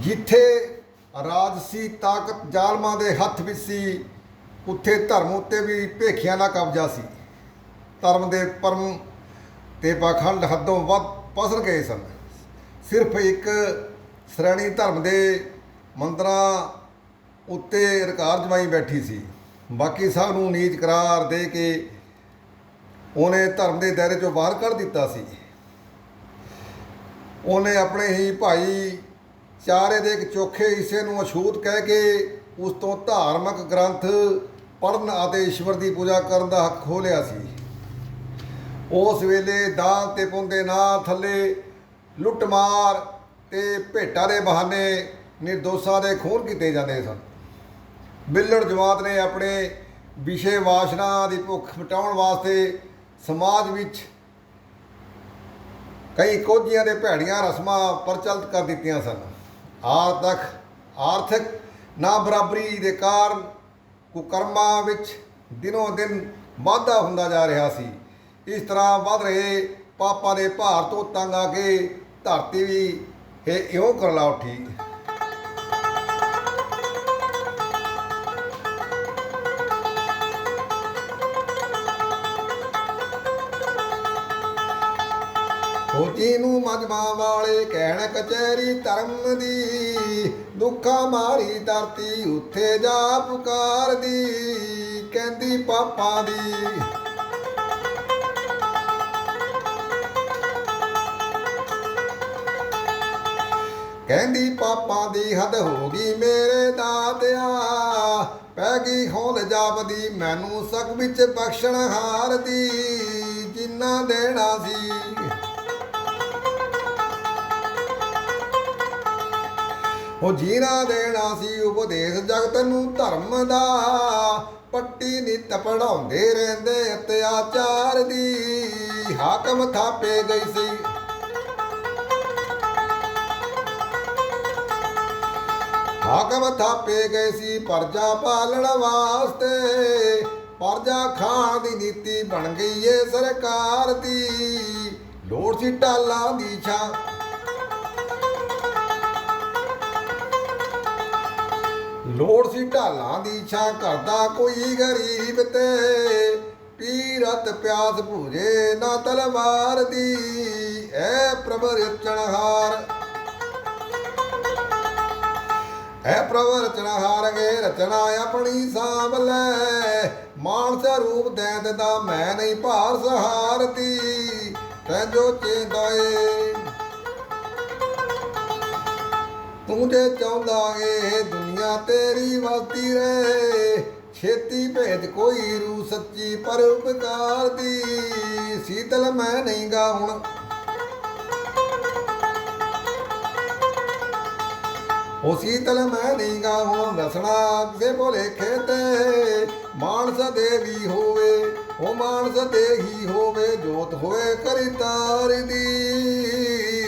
ਜਿੱਥੇ ਰਾਜਸੀ ਤਾਕਤ ਜ਼ਾਲਮਾਂ ਦੇ ਹੱਥ ਵਿੱਚ ਸੀ, ਉੱਥੇ ਧਰਮ ਉੱਤੇ ਵੀ ਭੇਖਿਆਂ ਦਾ ਕਬਜ਼ਾ ਸੀ। ਧਰਮ ਦੇ ਪਰਮ ਤੇ ਪਾਖੰਡ ਹੱਦੋਂ ਵੱਧ ਪਸਰ ਗਏ ਸਨ। ਸਿਰਫ ਇੱਕ ਸ਼੍ਰੇਣੀ ਧਰਮ ਦੇ ਮੰਦਰਾਂ ਉੱਤੇ ਰਕਾਰ ਜਮਾਈ ਬੈਠੀ ਸੀ। ਬਾਕੀ ਸਭ ਨੂੰ ਨੀਚ ਕਰਾਰ ਦੇ ਕੇ ਉਹਨੇ ਧਰਮ ਦੇ ਦਾਇਰੇ ਚੋਂ ਬਾਹਰ ਕੱਢ ਦਿੱਤਾ ਸੀ। ਉਹਨੇ ਆਪਣੇ ਹੀ ਭਾਈ ਚਾਰੇ ਦੇ ਇੱਕ ਚੋਖੇ ਹਿੱਸੇ ਨੂੰ ਅਛੂਤ ਕਹਿ ਕੇ ਉਸ ਤੋਂ ਧਾਰਮਿਕ ਗ੍ਰੰਥ ਪੜਨ ਅਤੇ ਈਸ਼ਵਰ ਦੀ ਪੂਜਾ ਕਰਨ ਦਾ ਹੱਕ ਖੋਹ ਲਿਆ ਸੀ। ਉਸ ਵੇਲੇ ਦਾਨ ਤੇ ਪੁੰਦੇ ਨਾ ਥੱਲੇ ਲੁੱਟਮਾਰ ਤੇ ਭੇਟਾਂ ਦੇ ਬਹਾਨੇ ਨਿਰਦੋਸ਼ਾਂ ਦੇ ਖੂਨ ਕੀਤੇ ਜਾਂਦੇ ਸਨ। ਬਿੱਲੜ ਜਮਾਤ ਨੇ ਆਪਣੇ ਵਿਸ਼ੇ ਵਾਸ਼ਨਾ ਦੀ ਭੁੱਖ ਮਿਟਾਉਣ ਵਾਸਤੇ ਸਮਾਜ ਵਿੱਚ ਕਈ ਕੋਝੀਆਂ ਦੇ ਭੈੜੀਆਂ ਰਸਮਾਂ ਪ੍ਰਚਲਿਤ ਕਰ ਦਿੱਤੀਆਂ ਸਨ। ਆਰਥਕ ਆਰਥਿਕ ਨਾ ਬਰਾਬਰੀ ਦੇ ਕਾਰਨ ਕੁਕਰਮਾਂ ਵਿੱਚ ਦਿਨੋ ਦਿਨ ਵਾਧਾ ਹੁੰਦਾ ਜਾ ਰਿਹਾ ਸੀ। ਇਸ ਤਰ੍ਹਾਂ ਵੱਧ ਰਹੇ ਪਾਪਾਂ ਦੇ ਭਾਰ ਤੋਂ ਤੰਗ ਆ ਕੇ ਧਰਤੀ ਵੀ ਇਹ ਇਉਂ ਕਰਲਾ ਉੱਠੀ ਫੌਜੀ ਨੂੰ ਮਜਮਾ ਵਾਲੇ ਕਹਿਣ ਕਚਹਿਰੀ ਧਰਮ ਦੀ, ਦੁੱਖਾਂ ਮਾਰੀ ਧਰਤੀ ਉੱਥੇ ਜਾ ਪੁਕਾਰਦੀ, ਕਹਿੰਦੀ ਪਾਪਾਂ ਦੀ। ਕਹਿੰਦੀ ਪਾਪਾਂ ਦੀ ਹੱਦ ਹੋ ਗਈ ਮੇਰੇ ਦਾਤਿਆ, ਪੈ ਗਈ ਖੋਲ ਜਾਪਦੀ, ਮੈਨੂੰ ਸਕ ਵਿੱਚ ਬਖਸ਼ਣ ਹਾਰ ਦੀ ਉਹ ਜੀਣਾ ਦੇਣਾ ਸੀ ਉਪਦੇਸ਼ ਜਗਤ ਨੂੰ ਧਰਮ ਦਾ। ਪੱਟੀ ਨਿਤ ਪੜਾਉਂਦੇ ਰਹਿੰਦੇ ਅਤਿਆਚਾਰ ਦੀ ਹਾਕਮ ਥਾਪੇ ਗਈ ਸੀ। ਹਾਕਮ ਥਾਪੇ ਗਏ ਸੀ ਪਰਜਾ ਪਾਲਣ ਵਾਸਤੇ। ਪਰਜਾ ਖਾਣ ਦੀ ਨੀਤੀ ਬਣ ਗਈ ਏ ਸਰਕਾਰ ਦੀ। ਲੋੜ ਸੀ ਟਾਲਾਂ ਦੀ ਛਾਂ ਲੋੜ ਸੀ ਢਾਲਾਂ ਦੀ ਛਾਂ ਕਰਦਾ ਕੋਈ ਗਰੀਬ ਤੇ। ਪੀਰਤ ਪਿਆਸ ਭੂਜੇ ਨਾ ਤਲਵਾਰ ਦੀ, ਐ ਪ੍ਰਭ ਰਚਣਹਾਰ ਐ ਪ੍ਰਭ ਰਚਣਹਾਰ ਗੇ ਰਚਨਾ ਆਪਣੀ ਸਾਂਭ ਲੈ। ਮਾਨਸ ਰੂਪ ਦੈਂਦ ਦਾ ਮੈਂ ਨਹੀਂ ਭਾਰ ਸਹਾਰਤੀ, ਤੈ ਜੋ ਚੇਂਦਾਏ ਤੂੰ ਜੇ ਚਾਹੁੰਦਾ ਏ ਦੁਨੀਆ ਤੇਰੀ ਵਸਦੀ ਰਹੇ। ਛੇਤੀ ਭੇਜ ਕੋਈ ਰੂ ਸੱਚੀ ਪਰ ਉਪਕਾਰ ਦੀ। ਸੀਤਲ ਮੈਂ ਨਹੀਂ ਗਾ ਹੁਣ। ਉਹ ਸੀਤਲ ਮੈਂ ਨਹੀਂ ਗਾ ਹੁਣ ਰਸਣਾ ਕਿਸੇ ਭੁਲੇਖੇ ਖੇਤੇ। ਮਾਨਸ ਦੇਵੀ ਹੋਵੇ, ਉਹ ਮਾਨਸ ਦੇਹੀ ਹੋਵੇ, ਜੋਤ ਹੋਵੇ ਕਰੀ ਤਾਰ ਦੀ।